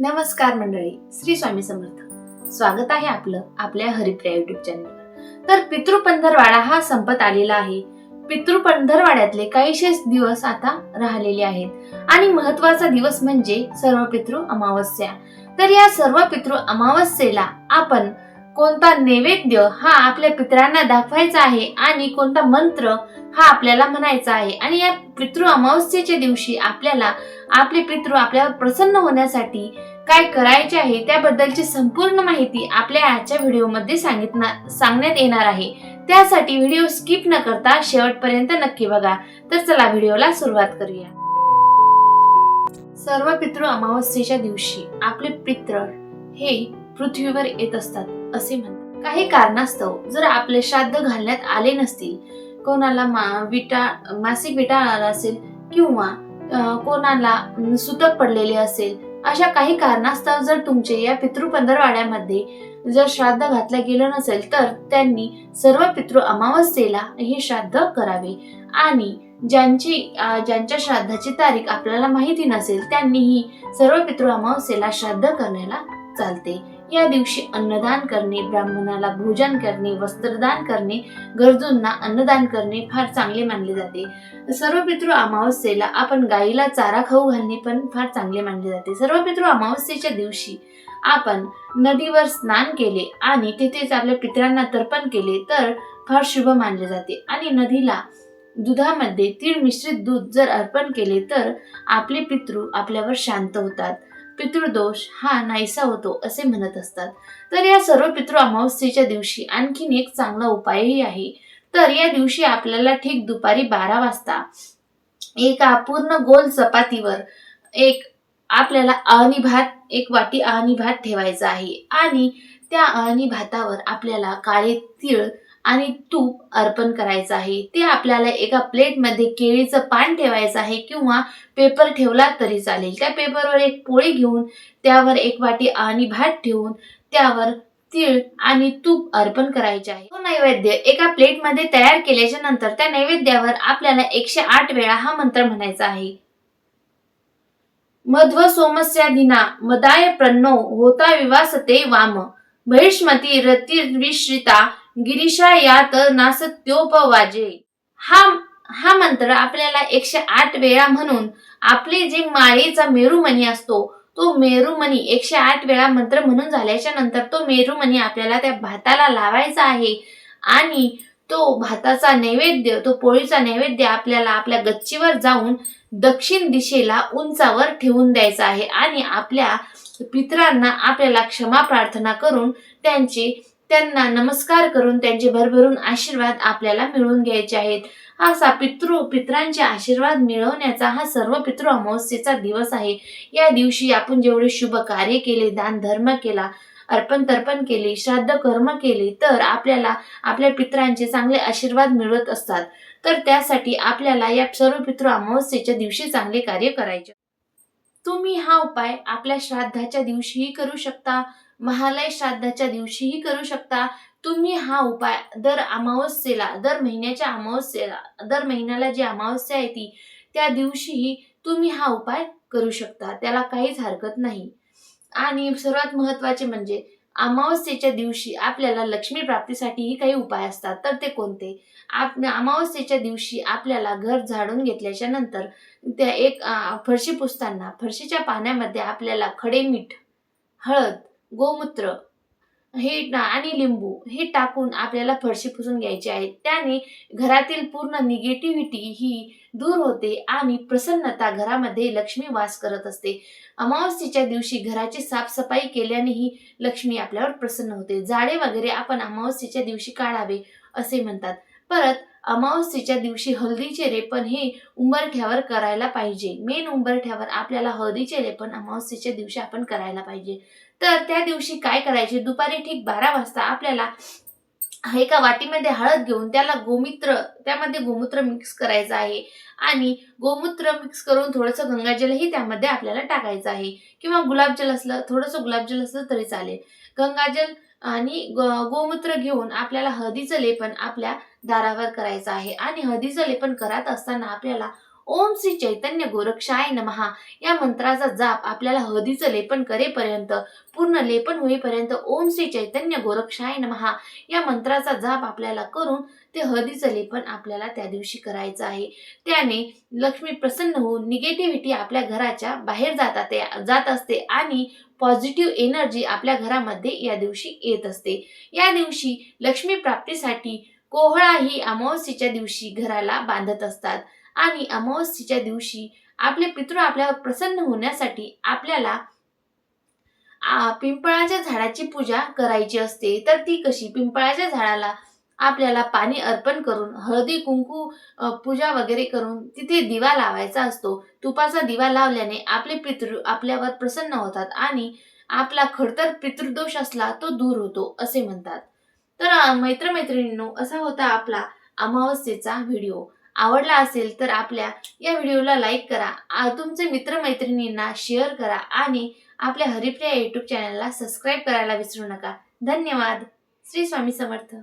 नमस्कार मंडळी श्री स्वामी समर्थ. स्वागत आहे आपलं आपल्या हरिप्रिया युट्यूब चॅनल तर पितृ पंधरवाडा हा संपत आलेला आहे. पितृ पंधरवाड्यातले काहीशेच दिवस आता राहिलेले आहेत. आणि महत्त्वाचा दिवस म्हणजे सर्व पितृ अमावस्या. तर या सर्व पितृ अमावस्येला आपण कोणता नैवेद्य हा आपल्या पितरांना दाखवायचा आहे आणि कोणता मंत्र हा आपल्याला म्हणायचा आहे. आणि या पितृ अमावस्येच्या दिवशी आपल्याला आपले पितृ आपल्यावर प्रसन्न होण्यासाठी काय करायचे आहे त्याबद्दलची संपूर्ण माहिती आपल्या आजच्या व्हिडिओमध्ये सांगितणार सांगण्यात येणार आहे. त्यासाठी व्हिडिओ स्किप न करता शेवटपर्यंत नक्की बघा. तर चला व्हिडिओला सुरुवात करूया. सर्व पितृ अमावस्येच्या दिवशी आपले पित्र हे पृथ्वीवर येत असतात असे म्हणतात. काही कारणास्तव जर आपले श्राद्ध घालण्यात आले नसतील कोणाला मा विटा मासिक विटा आला असेल किंवा कोणाला सुतक पडलेले असेल अशा काही कारणास्तव जर तुमचे या पितृपंधरवाड्यामध्ये जर श्राद्ध घातलं गेलं नसेल तर त्यांनी सर्व पितृ अमावस्येला हे श्राद्ध करावे. आणि ज्यांची ज्यांच्या श्राद्धाची तारीख आपल्याला माहिती नसेल त्यांनीही सर्व पितृ अमावस्येला श्राद्ध करण्याला चालते. या दिवशी अन्नदान करणे ब्राह्मणाला भोजन करणे वस्त्रदान करणे गरजूंना अन्नदान करणे फार चांगले मानले जाते. सर्व पितृ अमावस्येला आपण गाईला चारा खाऊ घालणे पण फार चांगले मानले जाते. सर्व पितृ अमावस्येच्या दिवशी आपण नदीवर स्नान केले आणि तिथेच आपल्या पितरांना तर्पण केले तर फार शुभ मानले जाते. आणि नदीला दुधामध्ये तीळ मिश्रित दूध जर अर्पण केले तर आपले पितृ आपल्यावर शांत होतात. पितृदोष हा नाहीसा होतो असे म्हणत असतात. तर या सर्व पितृ अमावस्येच्या दिवशी आणखीन एक चांगला उपायही आहे. तर या दिवशी आपल्याला ठीक दुपारी बारा वाजता एका पूर्ण गोल चपातीवर एक आपल्याला अळणी भात एक वाटी अळणी भात ठेवायचा आहे. आणि त्या अळणी भातावर आपल्याला काळे तीळ आणि तूप अर्पण करायचं आहे. ते आपल्याला एका प्लेटमध्ये केळीचं पान ठेवायचं आहे किंवा पेपर ठेवला तरी चालेल. त्या पेपरवर एक पोळी घेऊन त्यावर एक वाटी आणि भात ठेवून त्यावर तीळ आणि तूप अर्पण करायचे आहे. तो नैवेद्य एका प्लेटमध्ये तयार केल्याच्यानंतर त्या नैवेद्यावर आपल्याला एकशे आठ वेळा हा मंत्र म्हणायचा आहे. मध्व सोमस्या दिना मदाय प्रणो होता विवासते वाम. बहिष्मती रतिर्विश्रिता गिरीशा यात नासत्योपवाजे. हा हा मंत्र आपल्याला एकशे आठ वेळा म्हणून आपले जे माळेचा मेरुमणी असतो तो मेरुमणी एकशे आठ वेळा मंत्र म्हणून झाल्याच्यानंतर तो मेरुमणी आपल्याला त्या भाताला लावायचा आहे आणि तो भाताचा नैवेद्य तो पोळीचा नैवेद्य आपल्याला आपल्या गच्चीवर जाऊन दक्षिण दिशेला उंचावर ठेवून द्यायचा आहे आणि आपल्या पितरांना आपल्याला क्षमा प्रार्थना करून त्यांची त्यांना नमस्कार करून त्यांचे भरभरून आशीर्वाद आपल्याला मिळवून घ्यायचे आहेत. असा पितृ पितरांचे आशीर्वाद मिळवण्याचा हा सर्व पितृ अमावस्येचा दिवस आहे. या दिवशी आपण जेवढे शुभ कार्य केले दान धर्म केला अर्पण तर्पण केले श्राद्ध कर्म केले तर आपल्याला आपल्या पितरांचे चांगले आशीर्वाद मिळत असतात. तर त्यासाठी आपल्याला या सर्व पितृ अमावस्येच्या दिवशी चांगले कार्य करायचे. तुम्ही हा उपाय आपल्या श्राद्धाच्या दिवशीही करू शकता. महालय श्राद्धाच्या दिवशीही करू शकता. तुम्ही हा उपाय दर अमावस्येला दर महिन्याच्या अमावस्येला दर महिन्याला जी अमावस्या आहे ती त्या दिवशीही तुम्ही हा उपाय करू शकता. त्याला काहीच हरकत नाही. आणि सर्वात महत्त्वाचे म्हणजे अमावस्येच्या दिवशी आपल्याला लक्ष्मी प्राप्तीसाठीही काही उपाय असतात. तर ते कोणते? आप अमावस्येच्या दिवशी आपल्याला घर झाडून घेतल्याच्या नंतर त्या एक फरशी पुसताना फरशीच्या पाण्यामध्ये आपल्याला खडे मीठ हळद गोमूत्र हे आणि लिंबू हे टाकून आपल्याला फरशी पुसून घ्यायची आहे त्याने घरातील पूर्ण निगेटिव्हिटी ही दूर होते आणि प्रसन्नता घरामध्ये लक्ष्मी वास करत असते. अमावस्येच्या दिवशी घराची साफसफाई केल्यानेही लक्ष्मी आपल्यावर प्रसन्न होते. जाळे वगैरे आपण अमावस्येच्या दिवशी काढावे असे म्हणतात. परत अमावस्येच्या दिवशी हळदीचे रेपण हे उंबरठ्यावर करायला पाहिजे. मेन उंबरठ्यावर आपल्याला हळदीचे रेपण अमावस्येच्या दिवशी आपण करायला पाहिजे. तर त्या दिवशी काय करायचे? दुपारी ठीक बारा वाजता आपल्याला एका वाटीमध्ये हळद घेऊन त्याला गोमित्र त्यामध्ये गोमूत्र मिक्स करायचं आहे. आणि गोमूत्र मिक्स करून थोडंसं गंगाजलही त्यामध्ये आपल्याला टाकायचं आहे. किंवा गुलाबजल असलं थोडंसं गुलाबजल असलं तरी चालेल. गंगाजल आणि गोमूत्र घेऊन आपल्याला हळदीचं लेपन आपल्या दारावर करायचं आहे. आणि हळदीचं लेपन करत असताना आपल्याला ओम श्री चैतन्य गोरक्षाय नमहा या मंत्राचा जाप आपल्याला हळदीचं लेपन करेपर्यंत पूर्ण लेपन होईपर्यंत ओम श्री चैतन्य गोरक्षाय नमहा या मंत्राचा जाप आपल्याला करून ते हळदीचं लेपन आपल्याला त्या दिवशी करायचं आहे. त्याने लक्ष्मी प्रसन्न होऊन निगेटिव्हिटी आपल्या घराच्या बाहेर जातात जात असते आणि पॉझिटिव्ह एनर्जी आपल्या घरामध्ये या दिवशी येत असते. या दिवशी लक्ष्मी प्राप्तीसाठी कोहळा ही अमावस्येच्या दिवशी घराला बांधत असतात. आणि अमावस्येच्या दिवशी आपले पितृ आपल्यावर प्रसन्न होण्यासाठी आपल्याला पिंपळाच्या झाडाची पूजा करायची असते. तर ती कशी? पिंपळाच्या झाडाला आपल्याला पाणी अर्पण करून हळदी कुंकू पूजा वगैरे करून तिथे दिवा लावायचा असतो. तुपाचा दिवा लावल्याने आपले पितृ आपल्यावर प्रसन्न होतात आणि आपला खडतर पितृदोष असला तो दूर होतो असे म्हणतात. तर मैत्रमैत्रिणींनो असा होता आपला अमावस्येचा व्हिडिओ. आवडला असेल तर आपल्या या व्हिडिओला लाईक करा तुमचे मित्रमैत्रिणींना शेअर करा आणि आपल्या हरिप्रिया यूट्यूब चॅनलला सबस्क्राईब करायला विसरू नका. धन्यवाद. श्री स्वामी समर्थ.